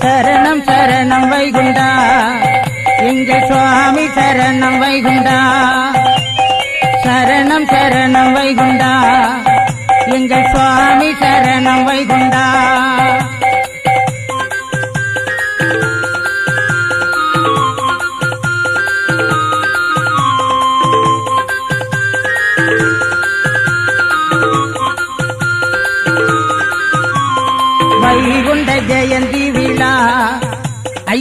சரணம் சரணம் வைகுண்டா. எங்கள் சுவாமி சரணம் வைகுண்டா. சரணம் சரணம் வைகுண்டா. எங்கள் சுவாமி சரணம் வைகுண்டா.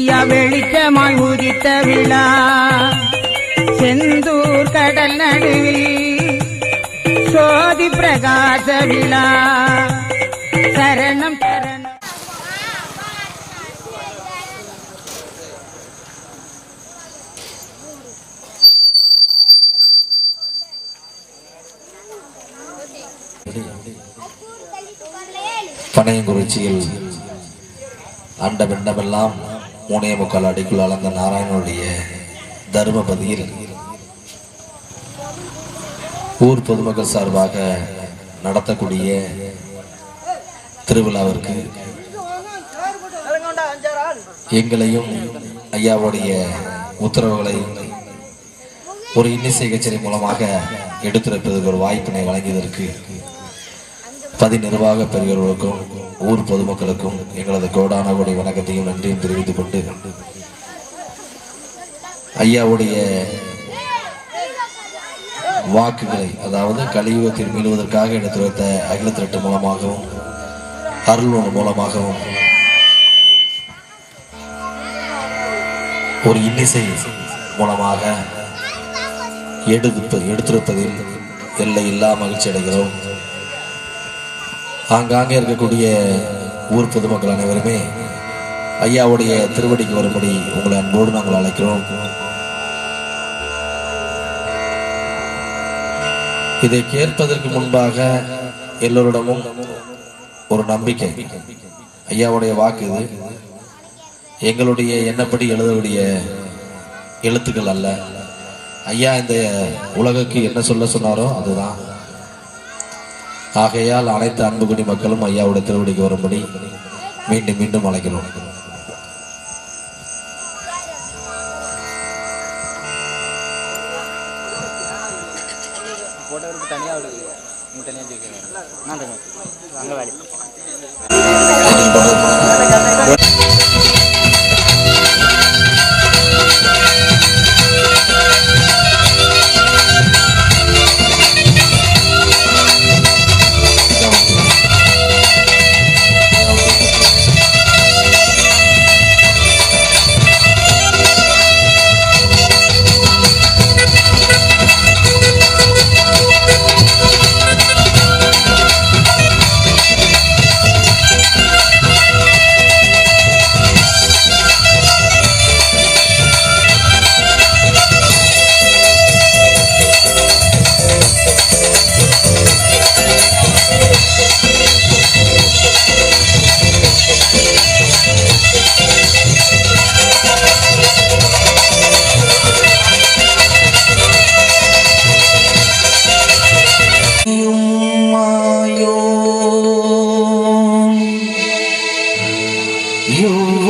ஐயா வெளிச்சமாய் உதித்த விழா. செந்தூர் கடல் நடுவில் சோதி பிரகாச விழா. சரணம் சரணம். பனையங்குறிச்சியில் அண்ட பிண்டமெல்லாம் மூணே முக்கால் அடிக்குள் அளந்த நாராயணனுடைய தர்மபதியில் ஊர் பொதுமக்கள் சார்பாக நடத்தக்கூடிய திருவிழாவிற்கு எங்களையும் ஐயாவுடைய உத்தரவுகளை ஒரு இன்னிசை கச்சேரி மூலமாக எடுத்துரைப்பதற்கு ஒரு வாய்ப்பினை வழங்கியதற்கு பதி நிர்வாக பெரியவர்களுக்கும் ஊர் பொதுமக்களுக்கும் எங்களது கோடான கோடி வணக்கத்தையும் நன்றியும் தெரிவித்துக் கொண்டு ஐயாவுடைய வாக்குகளை அதாவது கலியுகத்தில் மீளுவதற்காக எடுத்துரைத்த அகில திரட்டு மூலமாகவும் அருள் மூலமாகவும் ஒரு இன்னிசை மூலமாக எடுத்து எடுத்திருப்பதில் எல்லை இல்லா மகிழ்ச்சி அடைகிறோம் ஆங்காங்கே இருக்கக்கூடிய ஊர் பொதுமக்கள் அனைவருமே ஐயாவுடைய திருவடிக்கு வரும்படி உங்களை அன்போடு நாங்கள் அழைக்கிறோம். இதை கேட்பதற்கு முன்பாக எல்லோரிடமும் ஒரு நம்பிக்கை. ஐயாவுடைய வாக்கு இது. எங்களுடைய எண்ணப்படி எழுதக்கூடிய எழுத்துக்கள் அல்ல. ஐயா இந்த உலகுக்கு என்ன சொல்ல சொன்னாரோ அதுதான். ஆகையால் அனைத்து அன்புகுடி மக்களும் ஐயாவுடைய திருவடிக்கு வரும்படி மீண்டும் மீண்டும் அழைக்கிறோம். தனியாக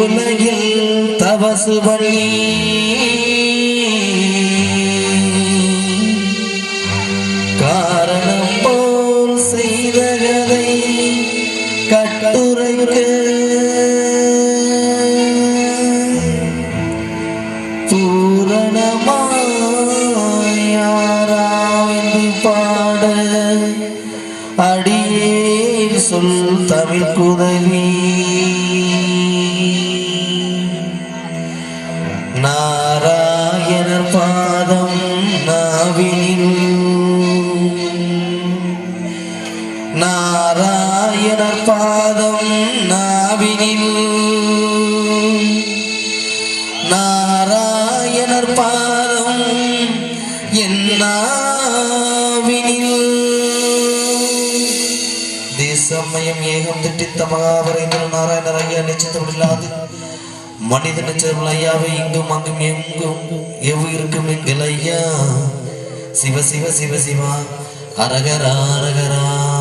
உலகில் தபசு பண்ணி காரணம் போல் செய்த கதை கட்டுரைக்கு. பாட அடியே சொல் தமிழ் குதவி. നാരായണർ പാദം നാവിനിൽ നാരായണർ പാദം നാവിനിൽ നാരായണർ പാദം എന്നാവിനിൽ സമയം ഏകം തെറ്റിത്ത മഹാപറയുന്ന നാരായണർ അയ്യ നിശ്ചിതമില്ലാതെ நிச்சயமில்லாது மனித ஐயாவை இங்கும் அங்கும் எங்கும் எவ்வுயிருக்கும் எங்கள் ஐயா சிவ சிவ சிவ சிவா. அரகரா அரகரா.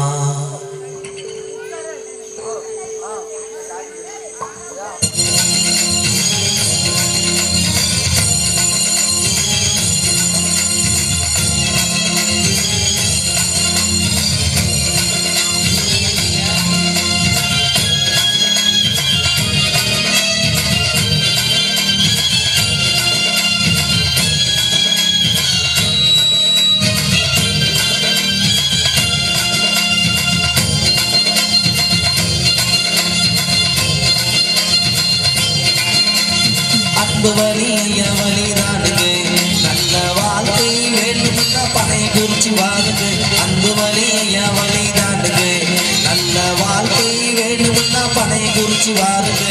Suave.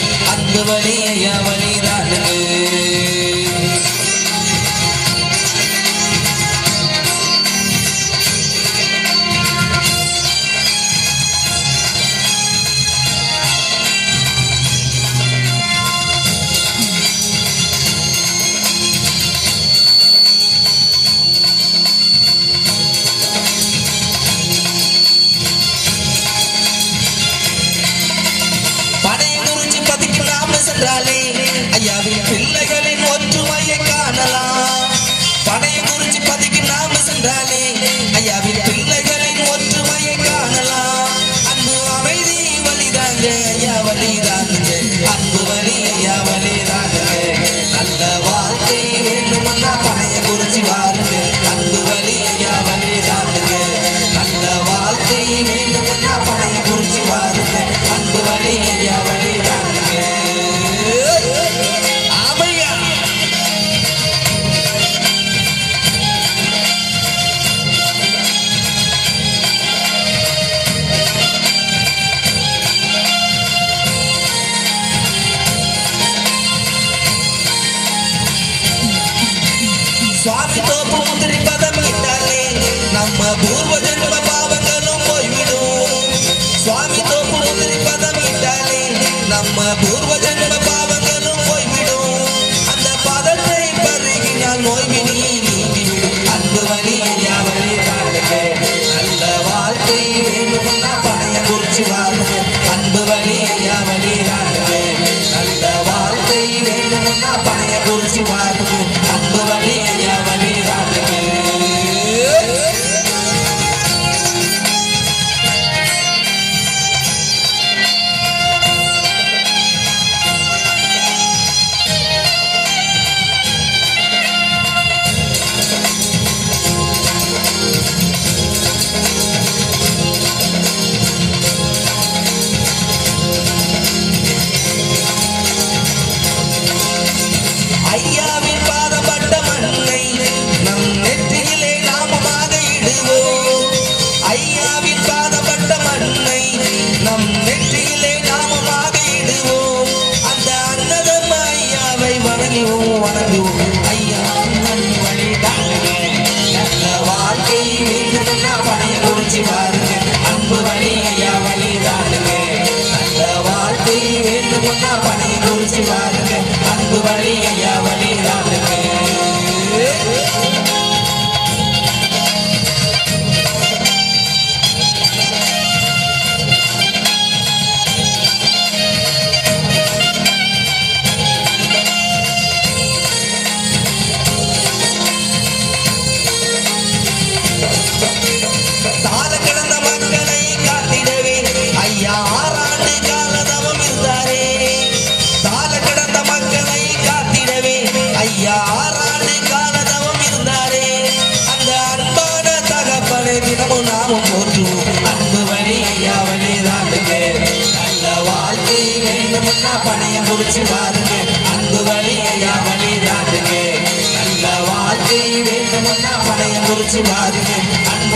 பேசி பாருங்க அந்த வழியாக நீராடுங்க நல்ல வார்த்தை வேண்டும் படையம் குறிச்சு பாருங்க அந்த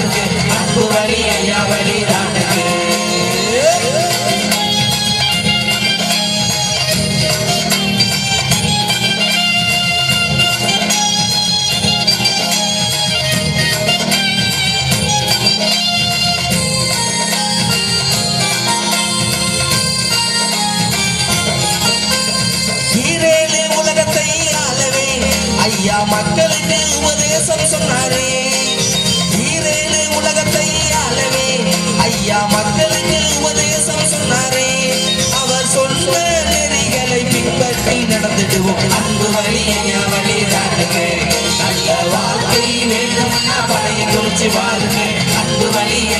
மக்களுக்கு உபதேசம் சொன்னாரே. ஈரேழு உலகத்தை ஆளவே. ஐயா மக்களுக்கு உபதேசம் சொன்னாரே. அவர் சொன்ன நெறிகளை பின்பற்றி நடந்துடுவோம். அன்பு வழியை வழி தாண்டுங்க நல்ல வாழ்க்கை வேண்டும். பழைய குறிச்சு வாழுங்க. அன்பு வழியா